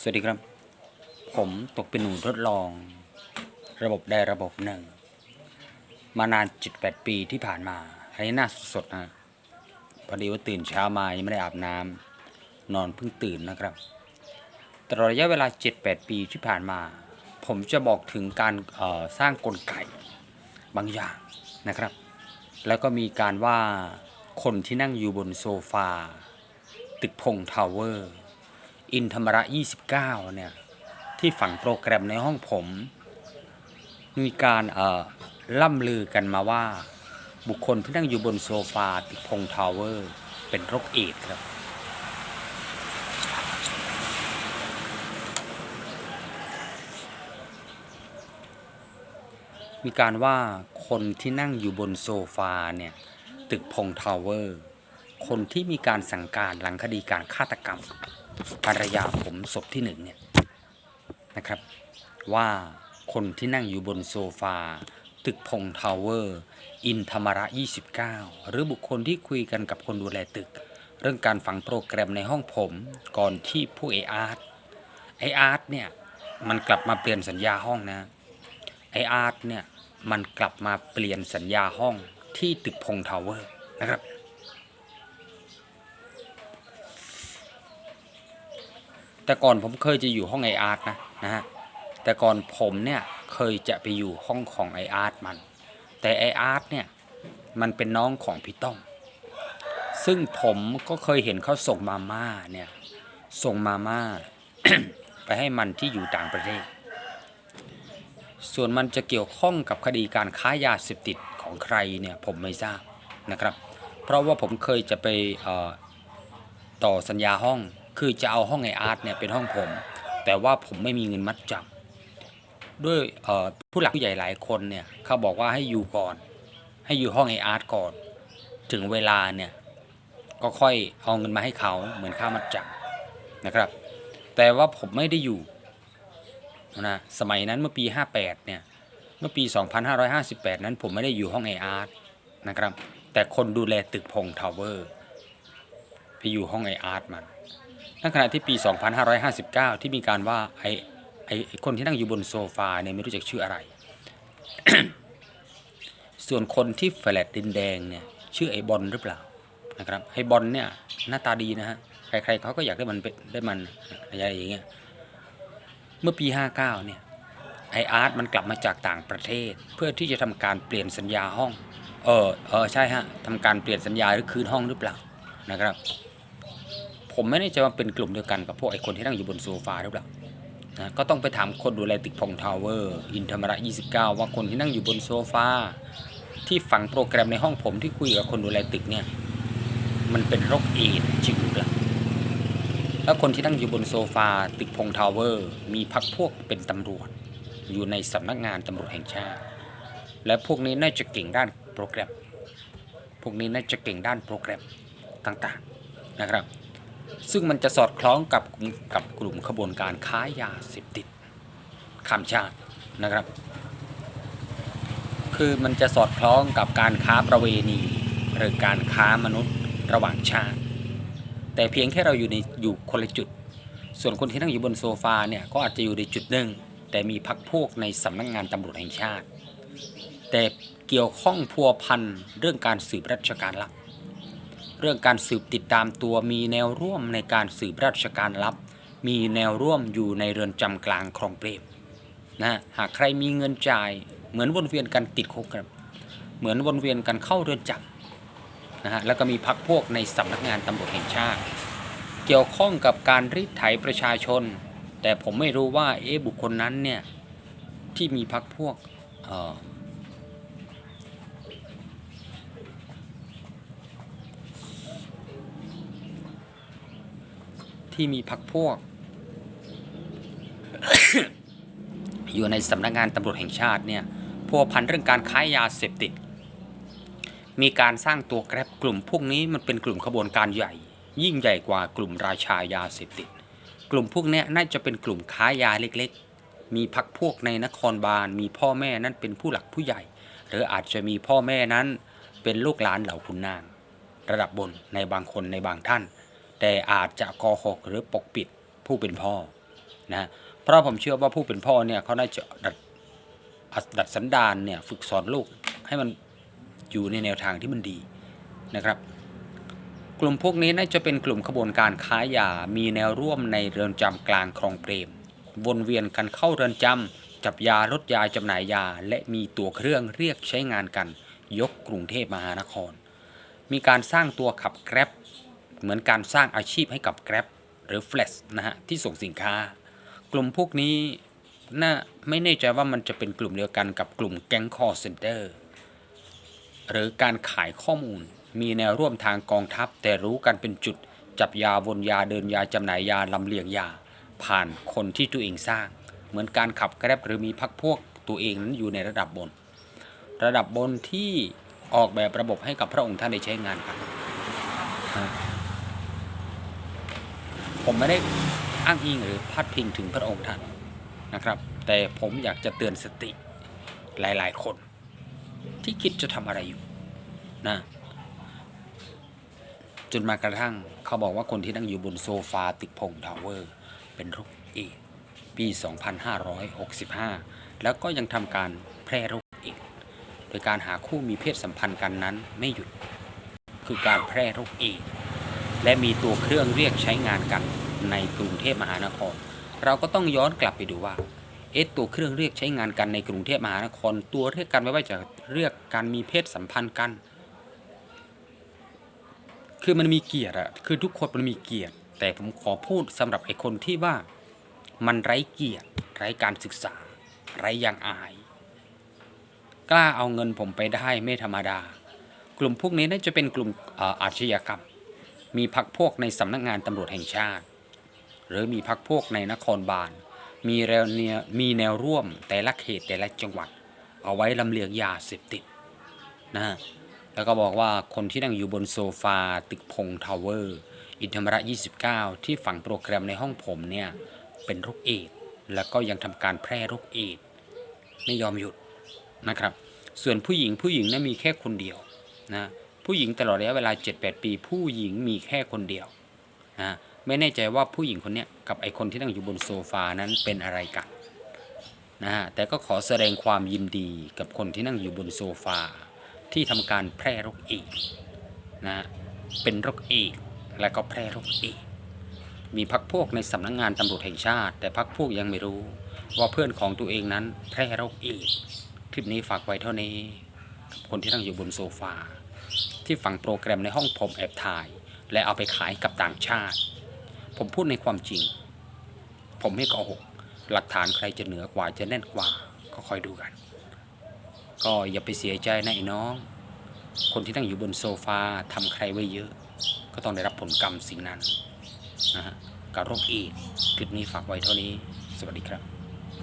สวัสดีครับ ผมตกเป็นหนูทดลอง ระบบได้ระบบหนึ่ง มานานจิตแปดปีที่ผ่านมาอันนี้น่าสดๆนะพอดีว่าตื่นเช้ามายังไม่ได้อาบน้ำนอนเพิ่งตื่นนะครับตลอดระยะเวลา 7-8 ปีที่ผ่านมา ผมจะบอกถึงการสร้างกลไกบางอย่างนะครับ แล้วก็มีการว่าคนที่นั่งอยู่บนโซฟา ตึกพงทาวเวอร์ อินธรรมระ 29 เนี่ย ที่ฝังโปรแกรมในห้องผม มีการเอ่อล่ำลือกันมาว่า บุคคลที่นั่งอยู่บนโซฟาตึกพงทาวเวอร์ เป็นโรคเอดส์ครับ มีการว่าคนที่นั่งอยู่บนโซฟาเนี่ย ตึกพงทาวเวอร์ คนที่มีการสั่งการหลังคดีการฆาตกรรมภรรยาผมศพที่หนึ่งเนี่ยนะครับ ว่าคนที่นั่งอยู่บนโซฟา ตึกพงทาวเวอร์ อินธรรมระ 29 หรือบุคคลที่คุยกันกับคนดูแลตึก เรื่องการฝังโปรแกรมในห้องผมก่อนที่ผู้เออาร์ตไออาร์ตเนี่ย มันกลับมาเปลี่ยนสัญญาห้องนะไออาร์ตเนี่ย มันกลับมาเปลี่ยนสัญญาห้องที่ตึกพงทาวเวอร์นะครับ แต่ก่อนผมเคยจะอยู่ห้องไออาร์ตนะนะฮะแต่ก่อนผมเนี่ยเคยจะไปอยู่ห้องของไออาร์ตมัน แต่ไออาร์ตเนี่ยมันเป็นน้องของพี่ต้อมซึ่งผมก็เคยเห็นเขาส่งมาม่าเนี่ยส่งมาม่าไปให้มันที่อยู่ต่างประเทศ ส่วนมันจะเกี่ยวข้องกับคดีการค้ายาเสพติดของใครเนี่ยผมไม่ทราบนะครับ เพราะว่าผมเคยจะไปต่อสัญญาห้อง คือจะเอาห้องไออาร์ตเนี่ยเป็นห้องผม แต่ว่าผมไม่มีเงินมัดจำด้วยผู้หลักผู้ใหญ่หลายคนเนี่ยเขาบอกว่าให้อยู่ก่อน ให้อยู่ห้องไออาร์ตก่อน ถึงเวลาเนี่ยก็ค่อยเอาเงินมาให้เขาเหมือนค่ามัดจำนะครับ แต่ว่าผมไม่ได้อยู่นะสมัยนั้นเมื่อปี 58เนี่ยเมื่อปี 2558 นั้นผมไม่ได้อยู่ห้องไออาร์ตนะครับ แต่คนดูแลตึกพงทาวเวอร์ ไปอยู่ห้องไออาร์ตมัน ในขณะที่ปี 2559 ที่มีการว่าไอไอไอ้คนที่นั่งอยู่บนโซฟาเนี่ยไม่รู้จักชื่ออะไร ส่วนคนที่แฟลตดินแดงเนี่ยชื่อไอบอลหรือเปล่านะครับไอบอลเนี่ยหน้าตาดีนะฮะใครๆเขาก็อยากได้มันเป็นได้มันอะไรอย่างเงี้ยเมื่อปี 59 เนี่ยไออาร์ตมันกลับมาจากต่างประเทศ เพื่อที่จะทำการเปลี่ยนสัญญาห้อง เออเออใช่ฮะทำการเปลี่ยนสัญญาหรือคืนห้องหรือเปล่านะครับ ผมไม่แน่ใจว่าเป็นกลุ่มเดียวกันกับพวกไอคนที่นั่งอยู่บนโซฟาหรือเปล่านะก็ต้องไปถามคนดูแลตึกพงทาวเวอร์ อินธรรมระ 29 ว่าคนที่นั่งอยู่บนโซฟาที่ฝังโปรแกรมในห้องผมที่คุยกับคนดูแลตึกเนี่ย มันเป็นโรคเอดส์จริงหรือเปล่าแล้วคนที่นั่งอยู่บนโซฟาตึกพงทาวเวอร์ มีพักพวกเป็นตำรวจ อยู่ในสำนักงานตำรวจแห่งชาติ และพวกนี้น่าจะเก่งด้านโปรแกรม พวกนี้น่าจะเก่งด้านโปรแกรมต่างๆนะครับ ซึ่งมันจะสอดคล้องกับกับกลุ่มขบวนการค้ายาเสพติดข้ามชาตินะครับ คือมันจะสอดคล้องกับการค้าประเวณี หรือการค้ามนุษย์ระหว่างชาติ แต่เพียงแค่เราอยู่ในอยู่คนละจุด ส่วนคนที่นั่งอยู่บนโซฟาเนี่ยก็อาจจะอยู่ในจุดหนึ่งแต่มีพักพวกในสำนักงานตำรวจแห่งชาติ แต่เกี่ยวข้องพัวพันเรื่องการสืบราชการลับ เรื่องการสืบติดตามตัวมีแนวร่วมในการสืบราชการลับ มีแนวร่วมอยู่ในเรือนจำกลางคลองเปรมนะหากใครมีเงินจ่าย เหมือนวนเวียนกันติดคุกครับ เหมือนวนเวียนกันเข้าเรือนจำนะฮะแล้วก็มีพักพวกในสำนักงานตำรวจแห่งชาติ เกี่ยวข้องกับการรีดไถประชาชน แต่ผมไม่รู้ว่าเอ๊บุคคลนั้นเนี่ยที่มีพักพวกเอ่อ ที่มีพักพวก อยู่ในสำนักงานตำรวจแห่งชาติเนี่ยพัวพันเรื่องการค้ายาเสพติด มีการสร้างตัวแกร็บกลุ่มพวกนี้มันเป็นกลุ่มขบวนการใหญ่ ยิ่งใหญ่กว่ากลุ่มราชายาเสพติด กลุ่มพวกนี้น่าจะเป็นกลุ่มค้ายาเล็กๆ มีพักพวกในนครบาล มีพ่อแม่นั้นเป็นผู้หลักผู้ใหญ่ หรืออาจจะมีพ่อแม่นั้นเป็นลูกหลานเหล่าขุนนาง ระดับบนในบางคนในบางท่าน แต่อาจจะโกหกหรือปกปิดผู้เป็นพ่อนะเพราะผมเชื่อว่าผู้เป็นพ่อเนี่ยเขาน่าจะดัดดัดสันดานเนี่ยฝึกสอนลูกให้มันอยู่ในแนวทางที่มันดีนะครับ กลุ่มพวกนี้น่าจะเป็นกลุ่มขบวนการค้ายา มีแนวร่วมในเรือนจำกลางคลองเปรม วนเวียนกันเข้าเรือนจำจับยาลดยาจำหน่ายยา และมีตัวเครื่องเรียกใช้งานกัน ยกกรุงเทพมหานคร มีการสร้างตัวขับแกร็บ เหมือนการสร้างอาชีพให้กับแกร็บหรือ Flex นะฮะที่ส่งสินค้า กลุ่มพวกนี้น่าไม่แน่ใจว่ามันจะเป็นกลุ่มเดียวกันกับกลุ่มแก๊งคอร์เซนเตอร์หรือการขายข้อมูล มีแนวร่วมทางกองทัพ แต่รู้กันเป็นจุดจับยาวนยาเดินยาจำหน่ายยาลำเลียงยา ผ่านคนที่ตัวเองสร้าง เหมือนการขับแกร็บหรือมีพักพวกตัวเองนั้นอยู่ในระดับบน ระดับบนที่ออกแบบระบบให้กับพระองค์ท่านได้ใช้งานกันนะ ผมไม่ได้อ้างอิงหรือพาดพิงถึงพระองค์ท่านนะครับ แต่ผมอยากจะเตือนสติหลายๆ คน ที่คิดจะทำอะไรอยู่นะจนมากระทั่งเขาบอกว่าคนที่นั่งอยู่บนโซฟาตึกพงทาวเวอร์ เป็นโรคเอดส์ปี 2565 แล้วก็ยังทำการแพร่โรคเอดโดยการหาคู่มีเพศสัมพันธ์กันนั้นไม่หยุด คือการแพร่โรคเอด และมีตัวเครื่องเรียกใช้งานกันในกรุงเทพมหานคร เราก็ต้องย้อนกลับไปดูว่าเอะตัวเครื่องเรียกใช้งานกันในกรุงเทพมหานคร ตัวเรียกกันไม่ว่าจะเรียกการมีเพศสัมพันธ์กัน คือมันมีเกียรติอะคือทุกคนมันมีเกียรติ แต่ผมขอพูดสำหรับไอ้คนที่ว่ามันไร้เกียรติ ไร้การศึกษา ไร้ยางอาย กล้าเอาเงินผมไปได้ไม่ธรรมดา กลุ่มพวกนี้น่าจะเป็นกลุ่มออาชญากรรม มีพักพวกในสำนักงานตำรวจแห่งชาติ หรือมีพักพวกในนครบาลมีแนวเนียมีแนวร่วมแต่ละเขตแต่ละจังหวัด เอาไว้ลำเลียงยาเสพติดนะแล้วก็บอกว่าคนที่นั่งอยู่บนโซฟาตึกพงทาวเวอร์ อินธรรมระ 29 ที่ฝังโปรแกรมในห้องผมเนี่ย เป็นโรคเอดแล้วก็ยังทำการแพร่โรคเอดไม่ยอมหยุดนะครับ ส่วนผู้หญิงผู้หญิงนั้นมีแค่คนเดียวนะ ผู้หญิงตลอดระยะเวลา 7-8 ปี ผู้หญิงมีแค่คนเดียวนะไม่แน่ใจว่าผู้หญิงคนนี้กับไอคนที่นั่งอยู่บนโซฟานั้นเป็นอะไรกันนะฮะแต่ก็ขอแสดงความยินดีกับคนที่นั่งอยู่บนโซฟา ที่ทำการแพร่โรคเอดนะเป็นโรคเอดและก็แพร่โรคเอดมีพักพวกในสำนักงงานตำรวจแห่งชาติ แต่พักพวกยังไม่รู้ว่าเพื่อนของตัวเองนั้นแพร่โรคเอดคลิปนี้ฝากไว้เท่านี้ คนที่นั่งอยู่บนโซฟา ที่ฝังโปรแกรมในห้องผมแอบถ่าย และเอาไปขายกับต่างชาติ ผมพูดในความจริง ผมไม่โกหก หลักฐานใครจะเหนือกว่าจะแน่นกว่า ก็คอยดูกัน ก็อย่าไปเสียใจนะไอ้น้อง คนที่นั่งอยู่บนโซฟาทำใครไว้เยอะ ก็ต้องได้รับผลกรรมสิ่งนั้นนะฮะกับโรคอีดคลิปนี้ฝากไว้เท่านี้ สวัสดีครับ